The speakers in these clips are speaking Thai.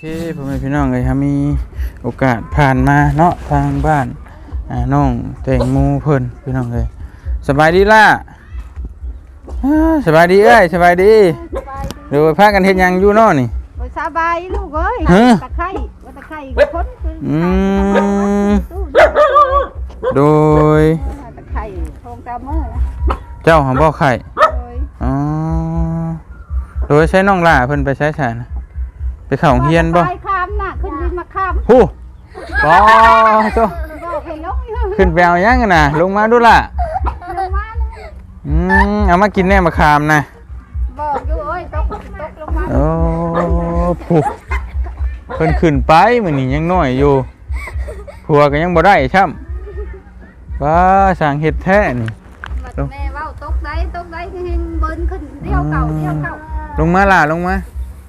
เคพ่อแม่พี่น้องเลยครับมีโอกาสผ่านมาเนาะทางบ้านอ่าน้องแตงโมเพิ่นพี่น้องเลยสบายดีล่ะอ่าสบายดีเอ้ยสบายดีเดี๋ยวพากันเฮ็ดหยังอยู่เนาะนี่ บ่สบายลูกเอ้ยฮะ ตะไคร้ว่าตะไคร้อีกคนคืออืมตู้โดยตะไคร้ทองตามมือนะเจ้าของบ่อไข่โอ้ยอ๋อโดยใช้น้องล่าเพิ่นไปใช้สารนะ ไปเข้าโรงเรียนบ่ไปข้ามน่ะขึ้นวินมาข้ามฮู้บ่โตบอกให้ลงอยู่ขึ้นไปเอาหยังกันน่ะ ลงมาดูล่ะลงมานะอืมเอามากินแน่มาคามนะบอกอยู่เอ้ยตกตกลงมาโอ้ผูกเพิ่นขึ้นไปมื้อนี้ยังน้อยอยู่ผัวก็ยังบ่ได้ช่ำว้าสร้างเฮ็ดแท้นี่บัดแม่เว้าตกได้ตกได้ที่เห็นเบิ้นขึ้นเดียวเก่าเดียวเก่าลงมาล่ะลงมา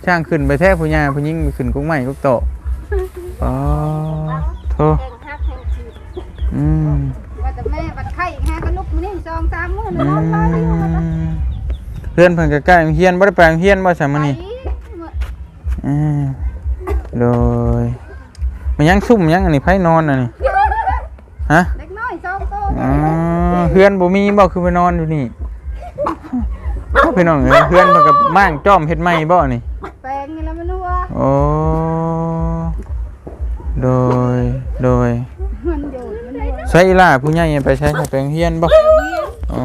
ช่างขึ้นไปแท้ผู้ใหญ่ผู้หญิงไปขึ้นกุ้งใหม่กุ๊กโตะอ๋อโธ่แข่งฮักแข่งฉีดอืมว่าแต่แม่บัดไข่แฮก็ลุกมื้อนี้สองสามมื้ออืนอนมาอยู่ว่าแต่มเพื่อนเพิ่นก็ใกล้โรงเรียนบ่ได้ไปโรงเรียนบ่ซะมื้อนี้ไปอืมโดยมันยังซุ่มยังอันนี้ไผนอนอันนี้ฮะเด็กน้อยสองโตอ๋อเพื่อนบ่มีบ่คือไปนอนอยู่นี่ พี่น้องเอ้ยเพื่อนเพิ่นกับม่างจ้อมเฮ็ดไม้บ่นี่ แปลงนี่แล้วมันรู้ว่าโอ้ โดย โดยมันอยู่มันอยู่ใช้อีหล่าผู้ใหญ่ไปใช้ไปโรงเรียนบ่อ๋อ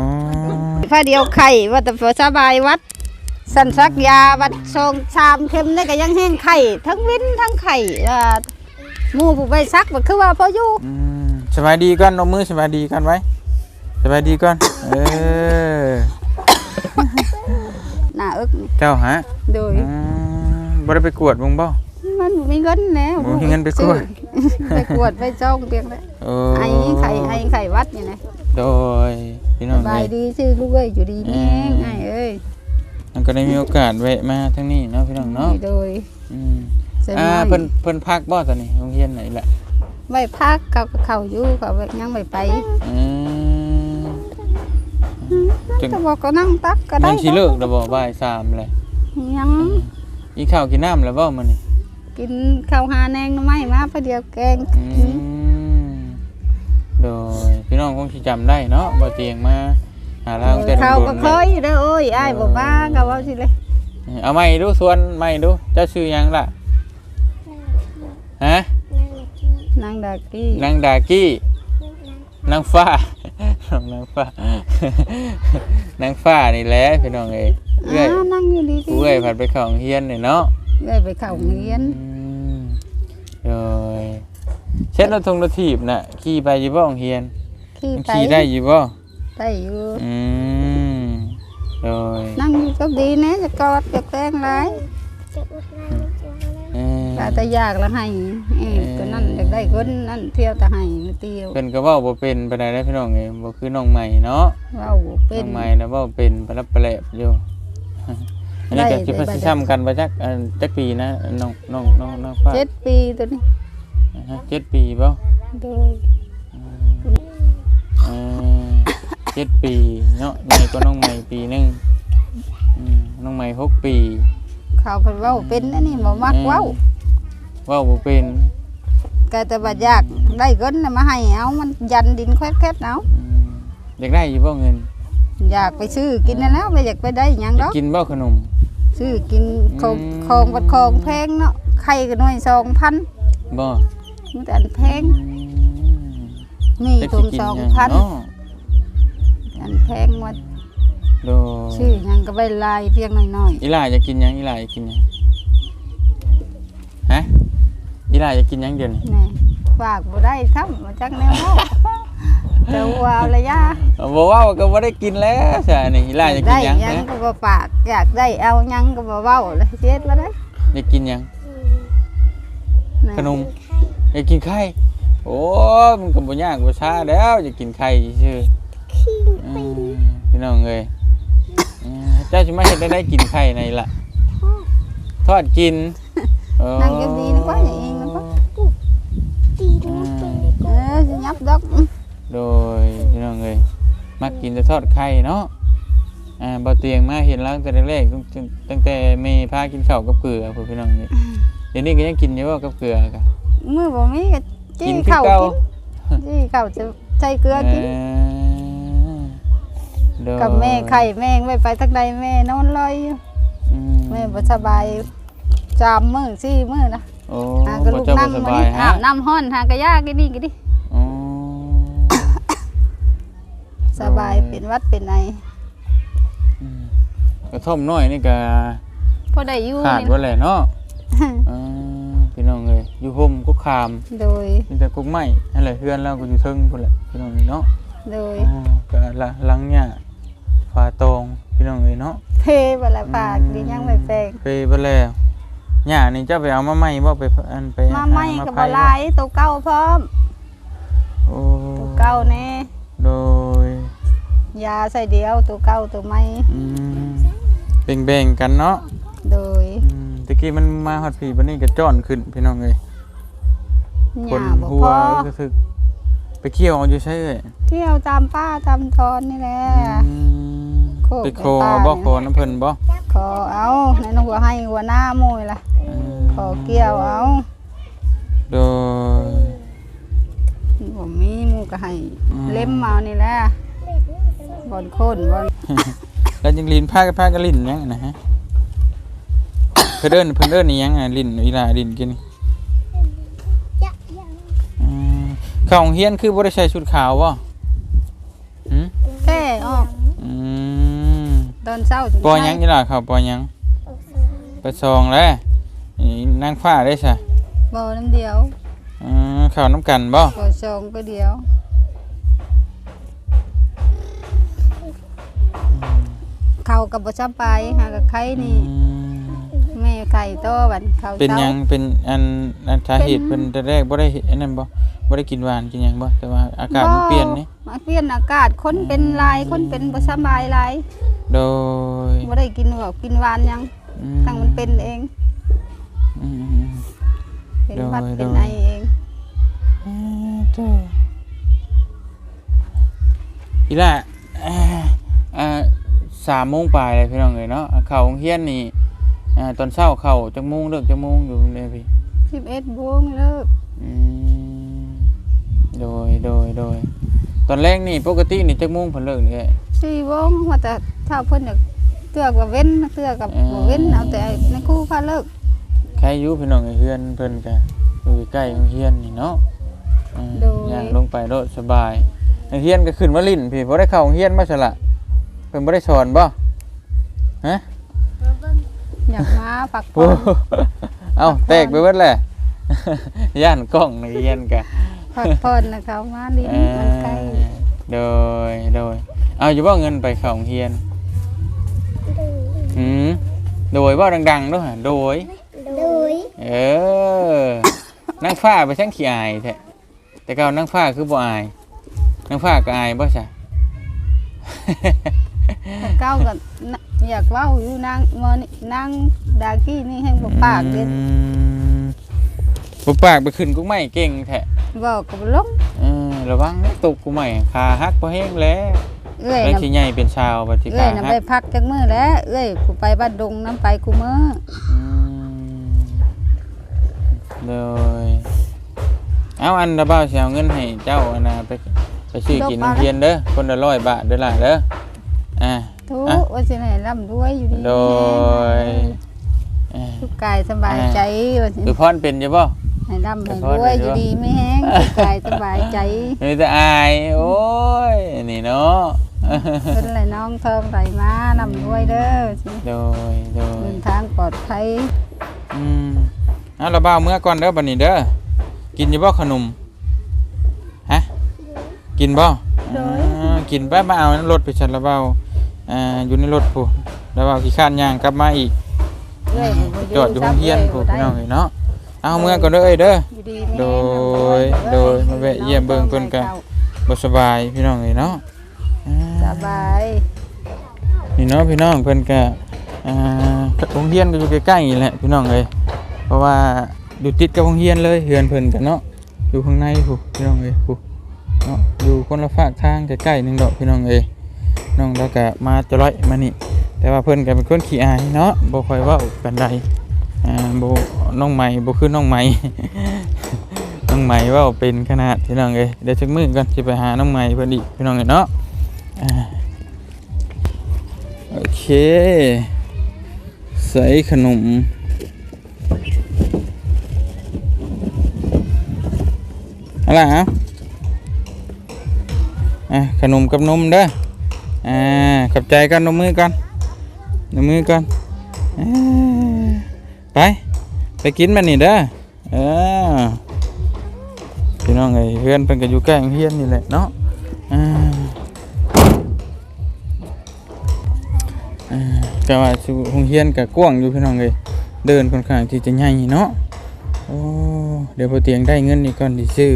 ฟ้าเดียวไข่ว่าแต่ฟ้าสบายวัด สันสักยาวัดทรงชามเข็มนี่ก็ยังแห้งไข่ ทั้งวินทั้งไข่อ่าหมู่ผู้ไปซักมันคือว่าพออยู่อืมสบายดีก่อนเอามือสบายดีกันไว้สบายดีก่อน เออ หน้าอึกนี่เจ้าฮะโดยอืมบ่ได้ไปกวดบ่งบ่ มันบ่มีเงินแล้วบ่มีเงินไปกวดไปกวดไปจ้องเพียงแล้วโอ้ไอ้ไข่ไอ้ไข่วัดนี่นะโดยพี่น้องสบายเอ้ยดีชื่อลูกเอ้ยอยู่ดีมีแห้งไอ้เอ้ยมันก็ได้มีโอกาสแวะมาทั้งนี้เนาะพี่น้องเนาะโดยอืมเสร็จอ่าน้อยเพิ่นเพิ่นพักบ่ตอนนี้โรงเรียนไหนล่ะไว้พักเขาก็เข้าอยู่เขายังไม่ไปอืม จึงก็บอกก็นั่งตักก็ได้มันสิเลิกแล้วบ่บ่าย3เลยยังกินข้าวกินน้ำแล้วบ่มื้อนี้กินข้าวหาแนงหน่อไม้มาประเดี๋ยวแกงอืมโดยพี่น้องคงสิจำได้เนาะบ่เตียงมาหาเราตั้งแต่เขาโดก็นๆเคยอยู่เด้อโอ้ยอ้ายบอกมาก็เว่าสิเลยเอาไม้ดูสวนไม้ดูเจ้าชื่อหยังล่ะฮะนางดากี้นางดากี้นางฟ้า น้องนางฟ้านางฟ้านี่แหละพี่น้องเอ้ยเอื้อยอ่านั่งอยู่ดีผู้เอ้อยผัดไปเข้าโรงเรียนนี่เนาะเอ้ยไปเข้าโรงเรียนอืมโดยเช็ดรถทงรถถีบน่ะขี่ไปอยู่บ่โรงเรียนขี่มันไปขี่ได้อยู่บ่ได้อยู่อืมโดยนั่งอยู่ก็ดีนะจะกอดจะแกล้งไรเออแต่แต่อยากละให้เอ้ยตัวนั้นอยากได้คนนั่นเที่ยวแต่ให้มาเที่ยวเพิ่นก็เว้าบ่เป็นปานใดเด้อพี่น้องเอ้ยบ่คือน้องใหม่เนาะเว้าเป็น้น องใหม่นะเว้าเป็นปรับประแลบอยู่ อันนี้ก็ได้สิเพิ่นได้สิช้ำกันบ่จักอันจักปีนะน้องน้องน้องน้องฟ้าเจ็ดปีตัวนี้อ่าฮะเจ็ดปีบ่โดยเออเจ็ดปีเนาะใหญ่กว่าน้องใหม่ปีหนึงอืมน้องใหม่หกปี เขาเพิ่นเว้าเป็นอันนี้บ่มักเว้าเว้าบ่เป็นก็แต่ว่าอยากได้เงินน่ะมาให้เอามันยันดินแควดๆเอาอืมอยากได้อยู่บ่เงินอยากไปซื้อกินนั่นแล้วไม่อยากไปได้หยังดอกกินบ่ขนม ซื้อกินของอืม ของบัดของแพงเนาะไข่ก็หน่วยสองพันบ่มันแต่อันแพงอืมมีจักถุสิงกินสองหยังพันเนาะอันแพงหมดโดซื้อหยังก็ใบลายเพียงน้อยอีหล่าอยากกินหยังอีหล่าอยากกินหยังฮะ อีหล่าอยากกินหยังเดี๋ยวนี้ๆแน่ฝากบ่ได้ทำมาจักแนวเนาะแต่ว่าเอาระยะบอกว่าก็บ่ได้กินแล้วใช่นี่อีหล่าอยากกิได้นหยังหยังนะก็บ่ฝาก อยากได้เอาหยังก็บ่เว้าเลยเฮ็ดบ่ได้อยากกินหยัง แขนม อยากกินไข่ โอ้ยมันก็บ่ยากบ่ช้าแล้วอยากกินไข่ซื่อๆอืมพี่น้องเอ้ยเออเจ้าสิมาเฮ็ดได้ได้กินไข่ในล่ะทอดกินเออนั่งก็ดีนะกว่าอย่างเองนะกว่า อืม เออสิยับดอก โดยพี่น้องเอ้ยมั กกินแต่ทอดไข่เนาะอ่าบ่เตียงมาเห็นแล้วตั้งแต่แรกๆตั้งตั้งแต่แม่พากินข้าวกับเกลือพวกพี่น้องนี่เดี๋ยวนี้ก็ยังกินอยู่บ่กับเกลือก็มื้อบ่มีก็จี้กินคือข้าวเก่ากินจี้ข้าวจะใส่เกลือกินเออโดยกับแม่ไข่แม่งไว้ไปทางใดแม่นอนลอยอยู่อืมแม่บ่สบายจามมื้อซี่มื้อนะโอ้หาก็บ่ลูกเจ้าบ่นั่งสมาบายนี่ฮะอาบน้ำห้อนหากะยากินนี่กินดิ สบายเป็นหวัดเป็นไออืมกระท่อมน้อยนี่ก็พอได้อยู่ขาดนี่บ่แหละเนาะอ่าพี่น้องเอ้ยอยู่ห่มกุกขามโดย มีแต่กุกไม้นั่นแหละเฮือนเราก็อยู่เทิงพุ่นแหละพี่น้องเอ้ยเนาะโดย อ่าก็ละหลังหญ้าฝาตองพี่น้องเอ้ยเนาะเทบ่ละปากดิยังไม่แปลงไปเบ่แล้วหญ้านี่เจ้าไปเอามาใหม่บ่ไปอันไปมาหไม่ก็ไผบ่หลายตัวเก่าพร้อมโอ้ตัวเก่าแน่โดย ยาใส่เดียวตัวเก่าตัวใหม่อืมแบ่งๆกันเนาะโดยอืมตะกี้มันมาฮอดผีบัดนี้ก็จ้อนขึ้นพี่น้องเอ้ยหคนญ้าบ่หัวพอก็คือไปเคี่ยวเอาอยู่ใช่เอ้ยเที่ยวตามป้าตามทอนนี่แหละ อืมโคกไปโคไปป่าเอาบ่เนี่ยโคน้ำเพิ่นบ่ขอเอาในนหัวให้หัวหน้าหมุยล่ะ อืมขอเกี่ยวเอาโดย ผมมีหมูก็ให้อืม เล่มมานี่แหละ บอนโคนบอนแล้วยังลิ้นผ้ากับผ้ากับลิ้นยังนะฮะเพิ่นเอิ้นเพิ่นเอิ้นนี่ยังอะลิ้นอีหลาลิ้นกินนี่อืมเข้าโรงเรียนคือบ่ได้ใส่ชุดขาวบ่หืมแก้ออกอืมตอนเช้าถึงปอยังอีหล่ะครับปอยังไปซองแล้วนี่นางฟ้าได้ซะบ่น้ำเดียวอืมข้าวน้ำกันบ่บ่ชงก็เดียว เขากับบ่จํไปหากับไข่นี่อืมแม่ไข่โตบัดเขาเป็นหช้ายังเป็นอันอันสาเหตุเป็นแต่แรกบ่ได้เฮ็ดอันนั้นบ่บ่ได้กินหวานกินหยังบ่แต่ว่าอากาศมันเปลี่ยนนี่มาเปลี่ยนอากาศคนเป็นหลายคนเป็นบ่สบายหลายโดยบ่ได้กินหรอกกินหวานหยังอืตั้งมันเป็นเองอืมอืมเป็นหวัดโดยเป็นโดยไอเองอืมจ้าอีล่ะอ่าอ่า สามโมงปลายเลยพี่น้องเอ้ยเนาะเข้าโรงเรียนนี่อ่าตอนเช้าเข้าจักโมงเลิกจักโมงอยู่เลยพี่11โมงเลิกอืมโดยโดยโดยตอนแรกนี่ปกตินี่จักโมงเพิ่นเลิกนี่แหละ4โมงว่าแต่ถ้าเพิ่นอยากเตือกับเว้นเตือกับอืมบ่เว้นเอาแต่ในครูพาเลิกใครอยู่พี่น้องไอ้เฮือนเพิ่นก็อยู่ใกล้โรงเรียนนี่เนาะอืมย่างลงไปโดดสบายโรงเรียนก็ขึ้นมาลิ้นพี่บ่ได้เข้าโรงเรียนมาซะละ เพิ่นบ่ได้สอนบ่ฮะอยากมาปักโอ้ปอนเอ้าแตกไปเบิดแหละย่านกล้องนักเรียนก็พักผ่อนนะเขามาลิ้นเอมันใกล้อโดยโดยเอาอยู่บ่เงินไปเข้าโรงเรียนหืมโดยบ่ดังๆเด้วยฮะโดยโดยเออนางฟ้าไปช่างขี้อายแท้แต่เก่านางฟ้าคือบ่อายนางฟ้าก็อายบ่ใช่ แต่เก้าก็น่ะอยากเว้าอยู่นางมอนี่นางดากี้นี่ให้บ่ปากเด็ดอืมบ่ปากไปขึ้นกูไม่เก่งแท้บอกกับลงเออระวังนะตกกูไม่ขาหักบ่แห้งแล้วเอ้ยแล้วน่ะสิใหญ่เป็นชาวบัดสิเอ้ขายน่ะหัไปกพักจักมื้อแล้วเอ้ยกูไปบ้านดงน้ำไปกูมื้ออืมโดยเอาอันดะบ่าวสิเอาเงินให้เจ้าอันน่ะไปไปซื้อกินโรงเรียนเด้อคนละ100บาทเด้อล่ะเด้อ อ่า ทุอะว่าสิให้ร่ำรวยอยู่ดีโดย เอ่อทุกกายสบายใจว่าสิคือพรเป็นใช่ป่ะให้ร่ำให้ขอรโทษวยด้วยอยู่ดีไม่แห้งทุกกายสบายใจมีแต่อาย โอ้ย นี่เนาะเพิ่นไหลน้องทองไหลมาร่ำรวยเด้อสิโดย โดย เดินทางปลอดภัยอืมเอาละบ่าวเมื่อก่อนเด้อบัดนี้เด้อ กินอยู่บ่ขนม ฮะ กินบ่อ่ากินไปมาเอารถไปชันละบ่าว อ่าอยู่ในรถผู้แล้วบ่าวขี้ข้านย่างกลับมาอีกเอ้ยบ่จอดอยู่โรงเรียนผู้ได้พี่น้องเอ้ยเนาะเอาเมื่อก่อนเด้อเอ้ยเด้ออยู่ดีไม่โดแห้งยร่ำรวโดยมาแวะเยี่ยมเบิ่งเพิ่นก็บ่สบายพี่น้องเอ้ยเนาะอ่าสบายนี่เนาะพี่น้องเพิ่นก็อ่าโรงเรียนก็อยู่ใกล้ๆนี่แหละพี่น้องเอ้ยเพราะว่าอยู่ติดกับโรงเรียนเลยเฮือนเพิ่นกันเนาะอยู่ข้างในผู้พี่น้องเอ้ยผู้เนาะอยู่คนละฝากทางใกล้ๆหนึงดอกพี่น้องเอ้ย น้องแล้วก็มาจะร้อยมานี่แต่ว่าเพิ่อนก็เป็นคนขี้อายเนาะบ่ค่อยว้าปานใดอ่าบ่น้องใหม่บ่คือน้องใหม่น้องใหม่ว่าเป็นขนาดพี่น้องเอ้ยเดี๋ยวจักมือกันสิไปหาน้องใหม่เพิ่นอีกพี่น้องเอ้ยเนาะโอเค ใส่ขนมอะไรฮะอะขนมกับนมเด้อ อ่าขอบใจกันนมมือกันนมมือกันอ่าไป ไปกินมันนี่เด้อเออพี่น้องไอ้เพื่อนเป็นก็อยู่ใกล้เฮียนนี่แหละเนาะอ่าอ่าก็ว่าสู่โรงเฮียนกับกว้างอยู่พี่น้องเลยเดินค่อนข้างที่จะใหญ่เนาะโอ้เดี๋ยวพอเตียงได้เงินนี่ก่อนที่ซื้อ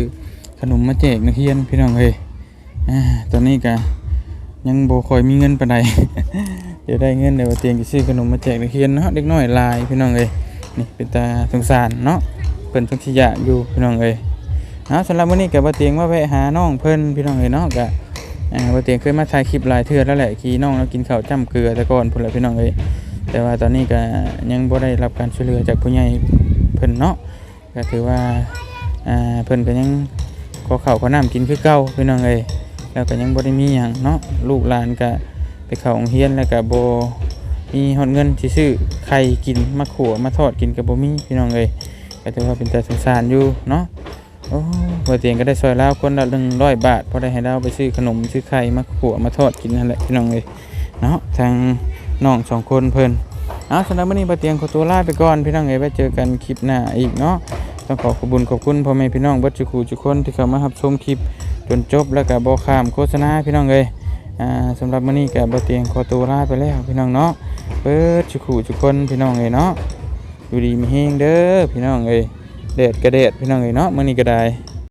ขนมมาแจกนักเรียนพี่น้องเลยอ่าตอนนี้ก็ ยังบ่คอยมีเงินปานใดเดี๋ยวได้เงินเดี๋ยวเตียงจะซื้อขนมมาแจกนักเรียนเนาะเด็กน้อยลายพี่น้องเอ้ยนี่เป็นตาสงสารเนาะเพิ่นเพิ่นสิยาอยู่พี่น้องเอ้ยเอาสำหรับมื้อนี้ก็บ่เตียงว่าแวะหาน้องเพิ่นพี่น้องเอ้ยเนาะก็อ่าบ่เตียงเคยมาถ่ายคลิปหลายเทื่อแล้วแหละขี่น้องแล้วกินข้าวจ้ำเกลือแต่ก่อนพุ่นละพี่น้องเอ้ยแต่ว่าตอนนี้ก็ยังบ่ได้รับการช่วยเหลือจากผู้ใหญ่เพิ่นเนาะก็ถือว่าอ่าเพิ่นก็ยังขอข้าวขอน้ำกินคือเก่าพี่น้องเอ้ย แล้วก็ยังบ่ได้มีหยังเนาะลูกหลานก็ไปเข้าโรงเรียนแล้วก็บ่มีฮอดเงินสิซื้อไข่กินมาขัวมาทอดกินก็บ่มีพี่น้องเอ้ยก็ถือว่าเป็นแต่สงสารอยู่เนาะโอ้บ่เตียงก็ได้ซอยลาวคนละ100 บาทพอได้ให้เราไปซื้อขนมซื้อไข่มาขัวมาทอดกินนั่นแหละพี่น้องเอ้ยเนาะทางน้องสองคนเพิ่นเอาสำหรับมื้อนี้บ่เตียงขอตัวลาไปก่อนพี่น้องเอ้ยไว้เจอกันคลิปหน้าอีกเนาะต้องขอขอบคุญขอบคุณพ่อแม่พี่น้องบัดจุกูทุกคนที่เข้ามารับชมคลิป จนจบแล้วก็บอข้ามโฆษณาพี่น้องเลยอ่าสำหรับมื้อนี้ก็บ่เตียงขอตัวลาไปแล้วพี่น้องเนาะเปิดชุกขู่ทุกคนพี่น้องเลยเนาะอยู่ดีมีเฮงเด้อพี่น้องเอ้ยเดดกระเดดพี่น้องเอ้ยเนาะมื้อนี้ก็ได้